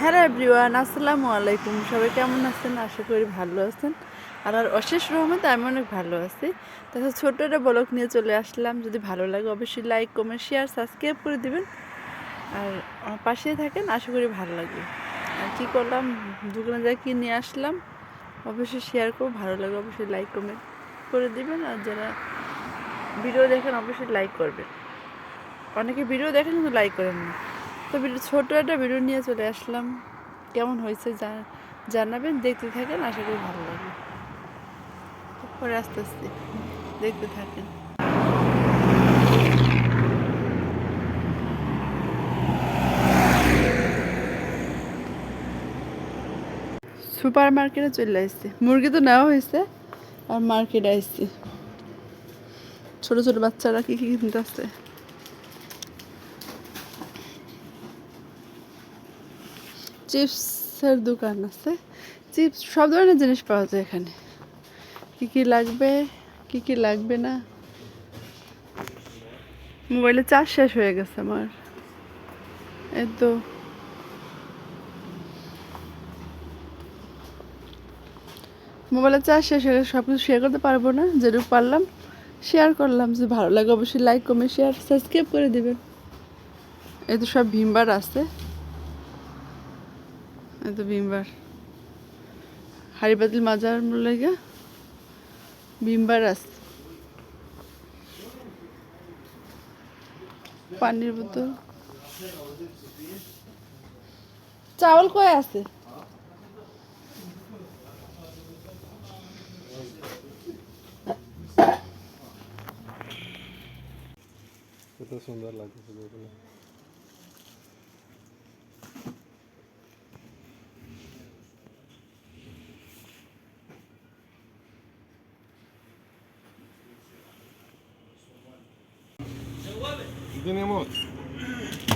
Hello everyone আসসালামু আলাইকুম। সবাই কেমন আছেন? আশা করি ভালো আছেন। আর আর অশেষ রহমতে আমি অনেক ভালো আছি। তাছাড়া ছোটো একটা ব্লগ নিয়ে চলে আসলাম। যদি ভালো লাগে অবশ্যই লাইক কমেন্ট শেয়ার সাবস্ক্রাইব করে দিবেন। আর পাশে থাকেন, আশা করি ভালো লাগবে। আর কী করলাম? দোকানে যা কি নিয়ে আসলাম? অবশ্যই শেয়ার করব। ভালো লাগে অবশ্যই লাইক কমেন্ট করে দিবেন। আর যারা ভিডিও দেখেন, অবশ্যই লাইক করবেন। অনেকে ভিডিও দেখেন, কিন্তু লাইক করেন না। তো ভিডিও ছোটো একটা ভিডিও নিয়ে চলে আসলাম। কেমন হয়েছে জানাবেন, দেখতে থাকেন, আশা করি ভালো লাগে পরে আস্তে আস্তে দেখতে থাকেন। সুপার মার্কেটে চলে আসছে। মুরগি তো নেওয়া হয়েছে, আর মার্কেটে আসছে। ছোট ছোট বাচ্চারা কি কি কিনতে আসছে? চিপসের দোকান আছে। চিপস সব ধরনের জিনিস পাওয়া যায় এখানে। কী কী লাগবে, কি কি লাগবে না? মোবাইলে চার্জ শেষ হয়ে গেছে আমার। এই তো। মোবাইলে চার্জ শেষ হয়ে গেছে সব কিছু শেয়ার করতে পারব না, যেটুকু পারলাম শেয়ার করলাম। যে ভালো লাগে অবশ্যই লাইক কমেন্ট শেয়ার সাবস্ক্রাইব করে দেবেন। এই তো সব ভিমবার আছে। এই তো ভিমবার। পাতিল মাজার লেগে ভিমবার আছে। পানির বোতল। চাউল কয় আছে? সুন্দর লাগতেছে দেখুন Tenemos